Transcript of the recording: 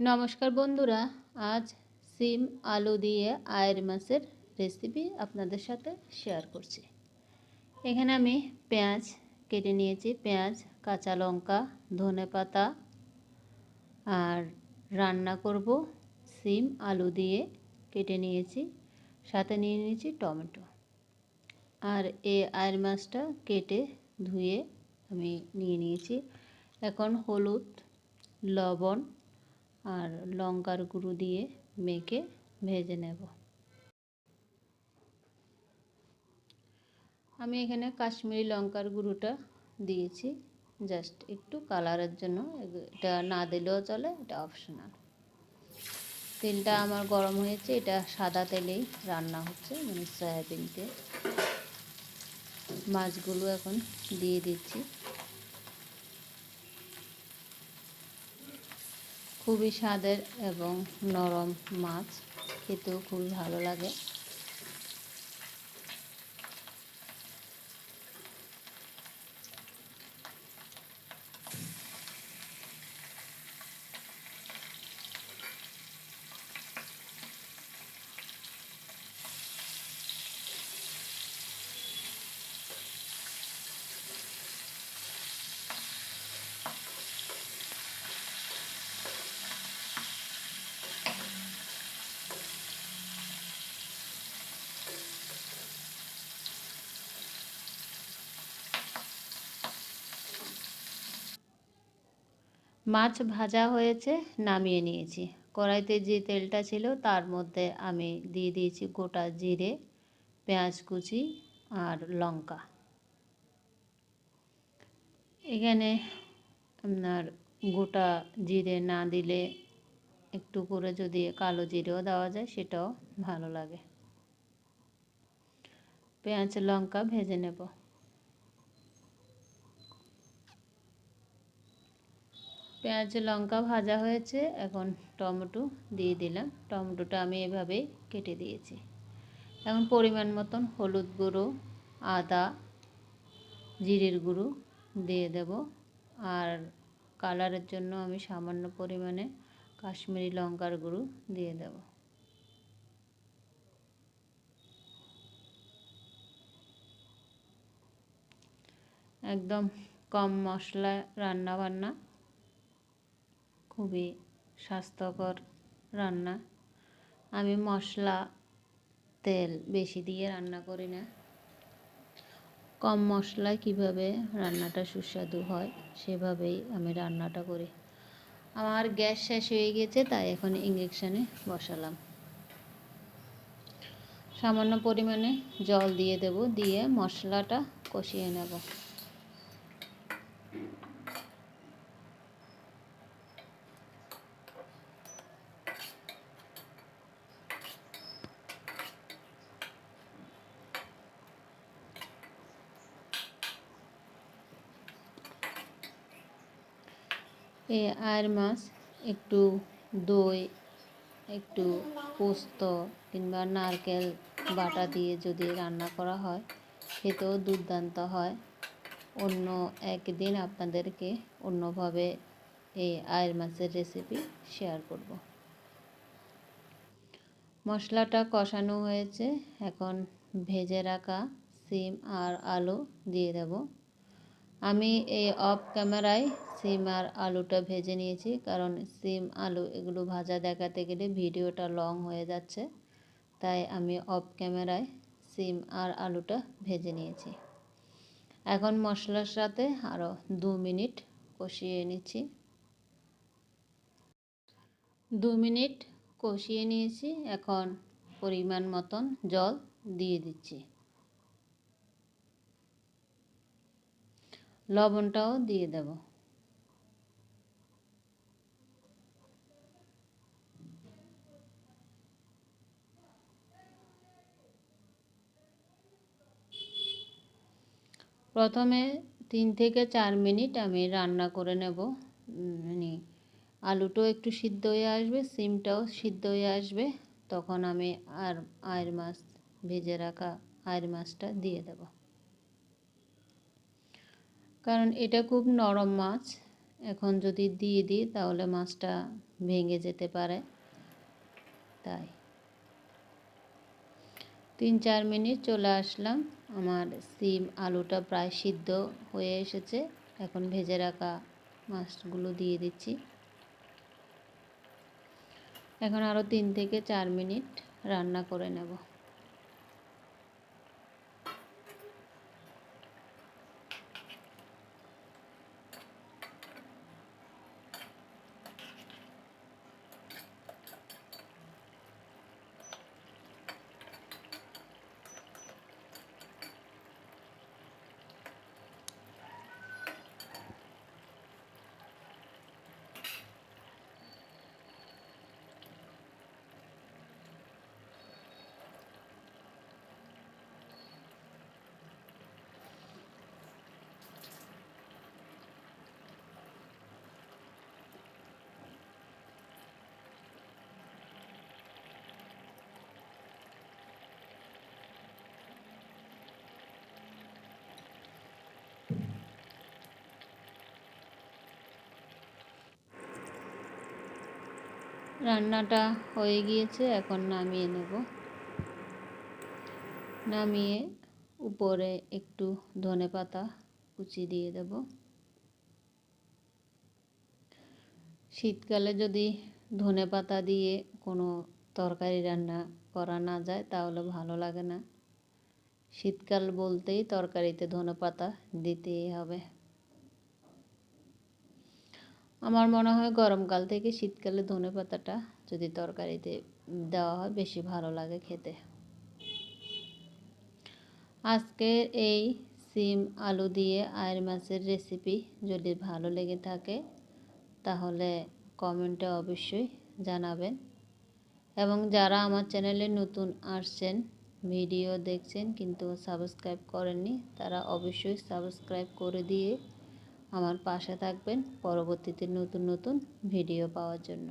নমস্কার বন্ধুরা, আজ সিম আলু দিয়ে আয়ের মাছের রেসিপি আপনাদের সাথে শেয়ার করছি। এখানে আমি পেঁয়াজ কেটে নিয়েছি, পেঁয়াজ, কাঁচা লঙ্কা, ধনে পাতা, আর রান্না করব সিম আলু দিয়ে কেটে নিয়েছি, সাথে নিয়ে নিয়েছি টমেটো। আর এ আয়ের মাছটা কেটে ধুয়ে আমি নিয়ে নিয়েছি। এখন হলুদ, লবণ আর লঙ্কার গুঁড়ো দিয়ে মেখে ভেজে নেব। আমি এখানে কাশ্মীরি লঙ্কার গুঁড়োটা দিয়েছি। জাস্ট একটু কালারের জন্য। এটা না দিলেও চলে, এটা অপশনাল। তেলটা আমার গরম হয়েছে, এটা সাদা তেলেই রান্না হচ্ছে মানে সয়াবিন তেল। মাছগুলো এখন দিয়ে দিচ্ছি। খুবই স্বাদের এবং নরম মাছ খেতেও খুবই ভালো লাগে। মাছ ভাজা হয়েছে, নামিয়ে নিয়েছি। কড়াইতে যে তেলটা ছিল তার মধ্যে আমি দিয়ে দিয়েছি গোটা জিরে, পেঁয়াজ কুচি আর লঙ্কা। এখানে আপনার গোটা জিরে না দিলে একটু করে যদি কালো জিরেও দেওয়া যায় সেটাও ভালো লাগে। পেঁয়াজ, লঙ্কা ভেজে নেব। পেঁয়াজ, লঙ্কা ভাজা হয়েছে, এখন টমেটো দিয়ে দিলাম। টমেটোটা আমি এভাবেই কেটে দিয়েছি। এখন পরিমাণ মতন হলুদ গুঁড়ো, আদা, জিরের গুঁড়ো দিয়ে দেব। আর কালারের জন্য আমি সামান্য পরিমাণে কাশ্মীরি লঙ্কার গুঁড়ো দিয়ে দেব। একদম কম মশলা রান্না বান্না খুবই স্বাস্থ্যকর রান্না। আমি মশলা, তেল বেশি দিয়ে রান্না করি না। কম মশলায় কীভাবে রান্নাটা সুস্বাদু হয় সেভাবেই আমি রান্নাটা করি। আমার গ্যাস শেষ হয়ে গেছে, তাই এখন ইঞ্জেকশানে বসালাম। সামান্য পরিমাণে জল দিয়ে দেব, দিয়ে মশলাটা কষিয়ে নেব। এই আয়ের মাছ, একটু দই, একটু পোস্ত কিংবা নারকেল বাটা দিয়ে যদি রান্না করা হয়, খেতেও দুর্দান্ত হয়। অন্য একদিন আপনাদেরকে অন্যভাবে এই আয়ের মাছের রেসিপি শেয়ার করব। মশলাটা কষানো হয়েছে, এখন ভেজে রাখা সিম আর আলু দিয়ে দেব। আমি এই অফ ক্যামেরায় সিম আর আলুটা ভেজে নিয়েছি, কারণ সিম, আলু এগুলো ভাজা দেখাতে গেলে ভিডিওটা লং হয়ে যাচ্ছে, তাই আমি অফ ক্যামেরায় সিম আর আলুটা ভেজে নিয়েছি। এখন মশলার সাথে আরও দু মিনিট কষিয়ে নিচ্ছি। দু মিনিট কষিয়ে নিয়েছি, এখন পরিমাণ মতন জল দিয়ে দিচ্ছি। লবণটাও দিয়ে দেব। প্রথমে তিন থেকে চার মিনিট আমি রান্না করে নেব। মানে আলুটাও একটু সিদ্ধ হয়ে আসবে, সিমটাও সিদ্ধ হয়ে আসবে। তখন আমি আর আয়ের মাছ, ভেজে রাখা আয়ের মাছটা দিয়ে দেব। কারণ এটা খুব নরম মাছ। এখন যদি দিয়ে দিই, তাহলে মাছটা ভেঙে যেতে পারে। তাই। তিন চার মিনিট চলে আসলাম। আমার সিম আলুটা প্রায় সিদ্ধ হয়ে এসেছে। এখন ভেজে রাখা মাছগুলো দিয়ে দিচ্ছি। এখন আরও তিন থেকে চার মিনিট রান্না করে নেব। রান্নাটা হয়ে গিয়েছে, এখন নামিয়ে নেব। নামিয়ে উপরে একটু ধনে পাতা কুচি দিয়ে দেব। শীতকালে যদি ধনে পাতা দিয়ে কোনো তরকারি রান্না করা না যায়, তাহলে ভালো লাগে না। শীতকাল বলতেই তরকারিতে ধনে পাতা দিতেই হবে। আমার মনে হয় গরমকাল থেকে শীতকালে ধনে পাতাটা যদি তরকারিতে দেওয়া হয় বেশি ভালো লাগে খেতে। আজকের এই সিম আলু দিয়ে আয়ের মাছের রেসিপি যদি ভালো লেগে থাকে, তাহলে কমেন্টে অবশ্যই জানাবেন। এবং যারা আমার চ্যানেলে নতুন আসছেন ভিডিও দেখছেন কিন্তু সাবস্ক্রাইব করেননি, তারা অবশ্যই সাবস্ক্রাইব করে দিয়ে আমার পাশে থাকবেন। পরবর্তীতে নতুন নতুন ভিডিও পাওয়ার জন্য।